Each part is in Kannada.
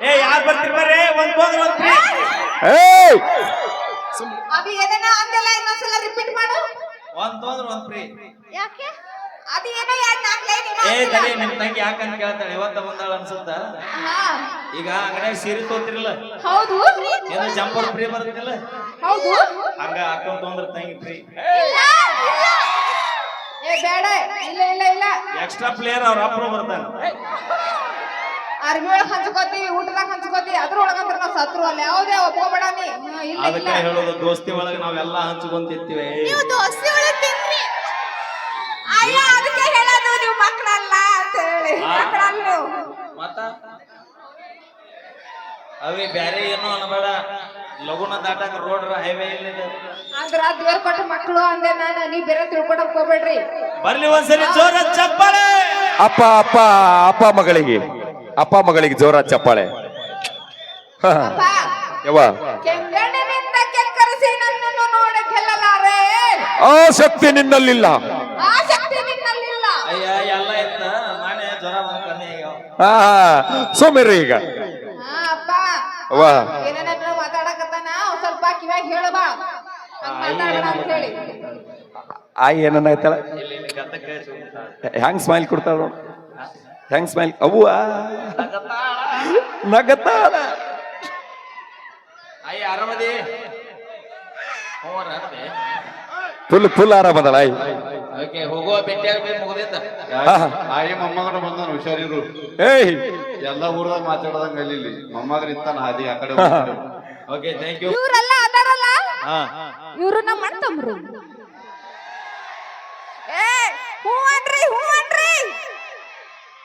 ಏ ಯಾರ್ ಬರ್ತೀರಿ ಬರ್ರಿ? ಒಂದ್ ಹೋದ್ರ ಒಂದ್ free. ಏಯ್! ಅದು ಏನೇನ ಅಂದೆಲ್ಲ ಇನ್ನೊಂದ್ಸಲ ರಿಪೀಟ್ ಮಾಡು. ಒಂದ್ ಹೋದ್ರ ಒಂದ್ ಫ್ರೀ ಯಾಕೆ? ಅದು ಏನೋ ಯಾಕೆ ನಾಲ್ಕು ಲೈನ್ ಏ ತಡಿ ನಿಮ್ ತಂಗಿ ಯಾಕಂತ ಕೇಳ್ತಾಳೆ? ಇವತ್ತ ಬಂದಾಳ ಅನ್ಸುತ್ತ? ಹಾ. ಈಗ ಅಂಗಡಿಯಾಗ ಸೀರೆ ತೋತಿರಲ್ಲ? ಹೌದು. ಏನೋ ಜಂಪರ್ ಫ್ರೀ ಬರುತ್ತಿಲ್ಲ? ಹೌದು. ಹಂಗ ಹಾಕೊಂಡ್ ತೊಂದ್ರ ತಂಗಿ ಫ್ರೀ ಇಲ್ಲ ಇಲ್ಲ. ಏ ಬೇಡ. ಇಲ್ಲ ಇಲ್ಲ ಇಲ್ಲ. ಎಕ್ಸ್ಟ್ರಾ ಪ್ಲೇಯರ್ ಅವ್ರ ಅಪ್ರ ಬರ್ತಾನೆ. ಅರ್ಬಿ ಒಳಗ್ ಹಂಚ್ಕೋತೀವಿ ಊಟದಾಗ ಹಂಚ್ಕೋತೀವಿ ಅದ್ರೊಳಗಂತ್ರ ನಾವ್ ಸತ್ರು ಅಲ್ಲ. ಯಾವುದೇ ಒಪ್ಕೋಬೇಡ ನೀ ಹ್ಮ್, ಇಲ್ಲ ಅದಕ್ಕೆ ಇಲ್ಲ ಹೇಳೋದು ದೋಸ್ತಿ ಒಳಗೆ ನಾವೆಲ್ಲ ಹಂಚ್ಕೊಂತಿರ್ತೀವಿ. ನೀವು ದೋಸ್ತಿ ಒಳಗ್ ತಿನ್ರಿ. ಅಯ್ಯ ಅದಕ್ಕೆ ಹೇಳೋದು ನೀವು ಮಕ್ಕಳಲ್ಲ ಅಂತ ಹೇಳಿ. ಆ. ಮಕ್ಕಳಲ್ಲ ನೀವು ಮತ್ತ? ಅವೇ ಬ್ಯಾರೆ ಏನೋ ಅನ್ಬೇಡ. ಲಗುನ ದಾಟಾಕ ರೋಡ್ ಹೈವೇ ಇಲ್ಲಿದೆ. ಅಂದ್ರ ದೇವ್ರ ಕೊಟ್ಟ ಮಕ್ಕಳು ಅಂದೆ ನಾನು ನೀವ್ ಬೇರೆ ತಿಳ್ಕೊಡಕ್ ಹೋಗ್ಬೇಡ್ರಿ. ಬರ್ಲಿ ಒಂದ್ಸರಿ ಜೋರ ಚಪ್ಪಳೆ! ಅಪ್ಪ ಅಪ್ಪ ಅಪ್ಪ ಮಗಳಿಗೆ. ಅಪ್ಪ ಮಗಳಿಗೆ ಜೋರ ಚಪ್ಪಾಳೆ. ಯವ್ವ. ಕೆಂಗಣ್ಣಿನಿಂದ ಕೆಕ್ಕರಿಸಿ ನನ್ನನ್ನು ನೋಡಿ ಗೆಲ್ಲಲಾರೆ. ಆ ಶಕ್ತಿ ನಿನ್ನಲ್ಲಿಲ್ಲ. ಬಂದ್ ಕಮ್ಮಿ ಆಗ್ಯಾವ ಆ ಏನನ್ನ ಈಗ. ಹಾ ಅಪ್ಪ. ಅವ್ವ ಏನೇನಾದ್ರು ಮಾತಾಡಕತ್ತಾನ ಒಂದ್ ಸ್ವಲ್ಪ ಕಿವ್ಯಾಗ ಹೇಳಬಾ ಹಂಗ್ ಮಾತಾಡೋಣ ಅಂತ ಹೇಳಿ. ಆಯ್ ಏನನ್ನಾಯ್ತಾಳ ಇಲ್ಲಿ ಇಲ್ಲಿ ಗದ್ದಕ್ಕೆ ಸುಮ್ನೆ. ಹೆಂಗ್ ಸ್ಮೈಲ್ ಕೊಡ್ತಾಳ ನೋಡು ಹೆಂಗ್ ಸ್ಮೈಲ್? ಅವ್ವ? ನಗತಾಳ ಅಯ್ಯ ಆರಾಮದಿ? ಹ್ಞೂ ಫುಲ್ ಫುಲ್ ಆರಾಮದಳ ಆಯ್. ಓಕೆ ಹೋಗುವ ಭೇಟಿಯಾಗ ಮುಗಿದಿದ್ದ ಹಾ, ಹಾ. ಆಯಿ ಮೊಮ್ಮಗನ ಬಂದಾನ ಹುಷಾರಿರು. ಏಯ್. ಎಲ್ಲ ಊರದಾಗ ಮಾತಾಡದಂಗ ಅಲ್ಲಿ ಮೊಮ್ಮಗನ ಇತ್ತಾನ ಹಾದಿ ಆ ಕಡೆ ಓಕೆ ಥ್ಯಾಂಕ್ ಯು ಇವರೆಲ್ಲ ಅದಾರಲ್ಲ? ಇವರು ನಮ್ಮ ಅಣ್ಣ ಏ ಹೂ ಅನ್ರಿ ಹೂ ಅನ್ರಿ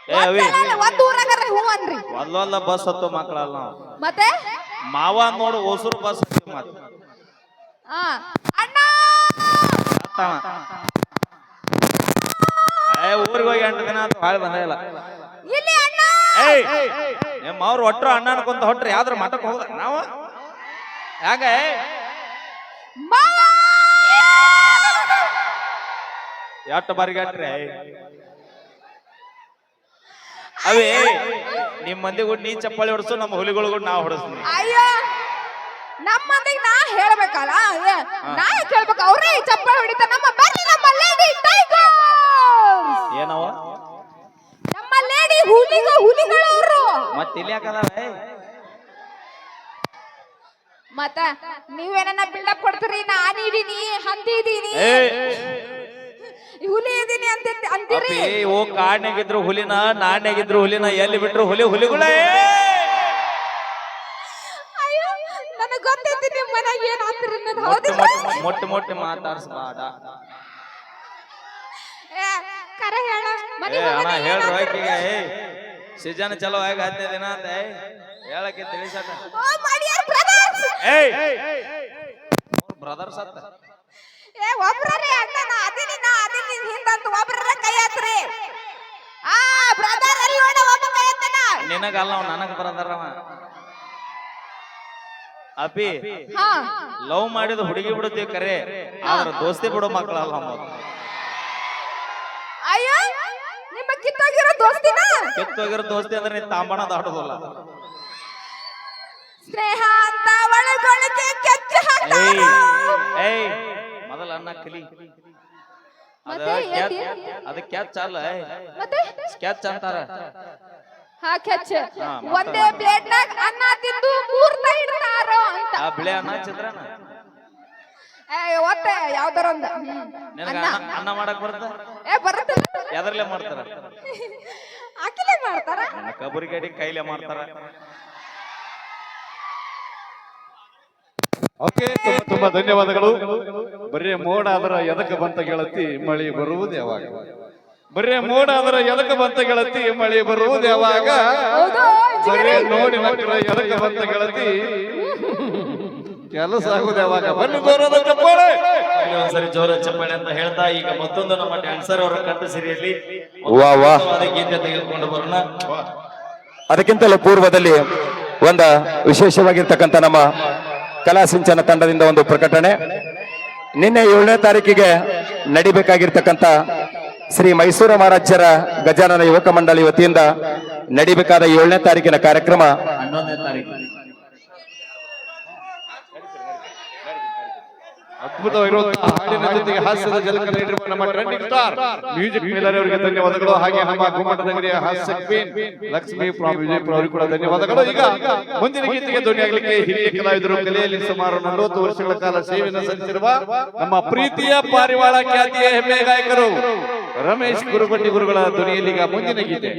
ಏ ಅವಿ. ಒಂದ್ ಊರಾಗರ ಹೂ ಅನ್ರಿ. ಅಲ್ಲಲ್ಲ ಬಸ್ ಹತ್ತು ಮಕ್ಕಳಲ್ಲ ನಾವು. ಮತ್ತೆ? ಮಾವ ನೋಡು ಹೊಸರು ಬಸ್ ಮತ್ತೆ ಮಾತು. ಆ ಅಣ್ಣ. ಏ ಊರಿಗೆ ಹೋಗಿ ಎಂಟು ದಿನ ಆತು ಹಾಳು ಬಂದೇ ಇಲ್ಲ. ಇಲ್ಲಿ ಅಣ್ಣ! ಏಯ್ ನಿಮ್ಮ ಅವ್ರು ಒಟ್ರು ಅಣ್ಣ ಅನ್ಕೊಂತ ಹೊಟ್ರಿ ಯಾವ್ದ್ರ ಮಠಕ್ಕೆ ಹೋದ ನಾವು? ಯಾಕ ಮಾವ! ಎಷ್ಟು ಬಾರಿಗಾಟ್ರಿ? ಅವೇ ನಿಮ್ ಮಂದಿ ಕೂಡ ನೀ ಚಪ್ಪಾಳಿ ಹೊಡ್ಸು ನಮ್ಮ ಹುಲಿಗಳು ಕೂಡ ನಾವು ಹೊಡಿಸ್ತೀನಿ. ಅಯ್ಯೋ ನಮ್ಮ ಮಂದಿಗೆ ನಾ ಹೇಳ್ಬೇಕಲ್ಲ ನಾ ಕೇಳ್ಬೇಕು ಅವ್ರೇ ಚಪ್ಪಾಳಿ ಹೊಡಿತಾರ ನಮ್ಮ ಬರ್ರಿ ನಮ್ಮ ಲೇಡಿ ಟೈಗರ್ ಏನವ ನಮ್ಮ ಲೇಡಿ ಹುಲಿಗ ಹುಲಿಗಳು ಅವರು ಮತ್ತೆ ಇಲ್ಲಿ ಯಾಕದಾವ ಮತ್ತ ನೀವೇನ ಬಿಲ್ಡಪ್ ಕೊಡ್ತೀರಿ? ನಾನು ಇದೀನಿ ಹಂದಿ ಇದೀನಿ ಹುಲಿ ಇದೀನಿ ಅಂತ ಅಂತೀರಿ? ಏ ಓ ಕಾಡ್ನಾಗಿದ್ರು ಹುಲಿನ ನಾಡ್ನಾಗಿದ್ರು ಹುಲಿನ ಎಲ್ಲಿ ಬಿಟ್ರು ಹುಲಿ ಹುಲಿಗಳೇ? ಅಯ್ಯೋ ನನಗೆ ಗೊತ್ತೈತಿ ನಿಮ್ ಮನೆಗೆ ಏನ್ ಆಗ್ತಿರಿ ಅನ್ನೋದು. ಮೊಟ್ಟ ಹೌದಿಲ್ಲ ಮೊಟ್ಟ ಮಾತಾಡ್ಸ್ಬಾಡ. ಏ, ಕರೆ ಹೇಳ. ಏ ಮನೆಗೆ ಅಣ್ಣ ಹೋಗೋಣ, ಹೇಳ್ರ ಆಕಿಗೆ. ಏ ಸೀಜನ್ ಚಲೋ ಆಗಿ ಹದಿನೈದು ದಿನ ಅಂತ. ಏ ಹೇಳಕ್ಕೆ ಓ! ಏಯ್ ಬ್ರದರ್ಸ್ ಅಂತ ಏ ಒಬ್ರೇ ಅಣ್ಣನ ಅದೀನಿ ನಾ ಅದೀನಿ ಹಿಂದಂತ ನಿನಗಲ್ಲ ಅವ ನನಗ ಬರದಾರವ ಅಪಿ ಲವ್ ಮಾಡಿದ ಹುಡುಗಿ ಬಿಡುತ್ತೀವಿ ಕರೆ ಆದ್ರ ದೋಸ್ತಿ ಬಿಡೋ ಮಕ್ಕಳಲ್ಲ ಅಯ್ಯೋ ನಿಮ್ಮ ಕಿತ್ತೋಗಿರೋ ದೋಸ್ತಿನ? ಕಿತ್ತೋಗಿರೋ ದೋಸ್ತಿ ಅಂದ್ರೆ ನೀನ್ ತಾಂಬಣ ದಾಟೋದಲ್ಲ ಸ್ನೇಹ ಅಂತ ಒಳಗೊಳಗೆ ಕೆಚ್ಚ ಏಯ್ ಹಾಕ್ತಾರ ಏಯ್ ಮೊದಲ ಅನ್ನ ಕಲಿ. ಅದ ಕ್ಯಾಚ್? ಅದ ಕ್ಯಾಚ್ ಅಲ್ಲ ಮತ್ತೆ? ಕ್ಯಾಚ್ ಅಂತಾರ. ಹಾ ಕೆಚ್ಚ. ಹಾ, ಮತ್ತೆ? ಒಂದೇ ಪ್ಲೇಟ್ ನಾಗ ಅನ್ನ ತಿಂದು ಮೂರ್ತ ಇಡ್ತಾರೋ ಅಂತ. ಆ ಬಿಳೆ ಅನ್ನ ಚಿತ್ರನ ಏ ಒತ್ತ ಯಾವ್ದಾರ ಒಂದ. ನಿನಗ ಅನ್ನ. ಮಾಡಕ್ ಬರುತ್ತ? ಏ ಬರುತ್ತೆ. ಎದರ್ಲೆ ಮಾಡ್ತಾರ? ಅಕಿಲೆ ಮಾಡ್ತಾರ? ಕಬರಿ ಗಡಿ ಕೈಲೆ ಮಾಡ್ತಾರ. ಓಕೆ ತುಂಬಾ ತುಂಬಾ ಧನ್ಯವಾದಗಳು. ಬರೀ ಮೋಡ ಆದ್ರ ಎದಕ್ಕೆ ಬಂತ ಗೆಳತಿ ಮಳಿ ಬರುವುದು ಯಾವಾಗ? ಬರೀ ಮೋಡ ಅದರ ಎದಕ ಬಂತ ಗೆಳತಿ ಮಳೆ ಬರುವುದು ಯಾವಾಗ? ಬರೇ ನೋಡಿ ಮಕ್ಕಳ ಎದಕ ಬಂತ ಗೆಳತಿ? ಕೆಲಸ ಆಗುದು ಯಾವಾಗ? ಬನ್ನಿ ಜೋರದ ಚಪ್ಪಾಳೆ. ಒಂದ್ಸರಿ ಜೋರ ಚಪ್ಪಾಳೆ ಅಂತ ಹೇಳ್ತಾ ಈಗ ಮತ್ತೊಂದು ನಮ್ಮ ಡ್ಯಾನ್ಸರ್ ಅವರ ಕಂಠ ಸಿರಿಯಲ್ಲಿ ವಾ ವಾ. ಗೀತೆ ತೆಗೆದುಕೊಂಡು ಬರೋಣ. ಅದಕ್ಕಿಂತಲೂ ಪೂರ್ವದಲ್ಲಿ ಒಂದ ವಿಶೇಷವಾಗಿರ್ತಕ್ಕಂಥ ನಮ್ಮ ಕಲಾ ಸಿಂಚನ ತಂಡದಿಂದ ಒಂದು ಪ್ರಕಟಣೆ. ನಿನ್ನೆ ಏಳನೇ ತಾರೀಕಿಗೆ ನಡಿಬೇಕಾಗಿರ್ತಕ್ಕಂಥ ಶ್ರೀ ಮೈಸೂರು ಮಹಾರಾಜರ ಗಜಾನನ ಯುವಕ ಮಂಡಳಿ ವತಿಯಿಂದ ನಡಿಬೇಕಾದ ಏಳನೇ ತಾರೀಕಿನ ಕಾರ್ಯಕ್ರಮ. ಹನ್ನೊಂದನೇ ತಾರೀಕು. ಅದ್ಭುತವಾಗಿರುವಂತಹ ಹಾಡಿನ ಜೊತೆಗೆ ಹಾಸ್ಯದ ಜಲಕ ನೀಡಿರುವ ನಮ್ಮ ಟ್ರೆಂಡಿಂಗ್ ಸ್ಟಾರ್ ಮ್ಯೂಸಿಕ್ ಮೇಲರ್ ಅವರಿಗೆ ಧನ್ಯವಾದಗಳು. ಹಾಗೆ ನಮ್ಮ ಗುಮ್ಮಟದಂಗಡಿಯ ಹಾಸ್ಯ ಕ್ವೀನ್ ಲಕ್ಷ್ಮಿ ಫ್ರಾಮ್ ವಿಜಯಪುರ ಅವರಿಗೆ ಕೂಡ ಧನ್ಯವಾದಗಳು. ಈಗ ಮುಂದಿನ ಗೀತೆಗೆ ಧ್ವನಿಯಾಗಲಿಕ್ಕೆ ಹಿರಿಯ ಕಲಾವಿದರು ಕಲೆಯಲ್ಲಿ ಸುಮಾರು ನಲವತ್ತು ವರ್ಷಗಳ ಕಾಲ ಸೇವೆಯನ್ನು ಸಲ್ಲಿಸಿರುವ ನಮ್ಮ ಪ್ರೀತಿಯ ಪಾರಿವಾಳ ಖ್ಯಾತಿಯ ಹೆಮ್ಮೆ ಗಾಯಕರು. ರಮೇಶ್ ಗುರುಪಟ್ಟಿ ಗುರುಗಳ ಧ್ವನಿಯಲ್ಲಿ ಈಗ ಮುಂದಿನ ಗೀತೆ.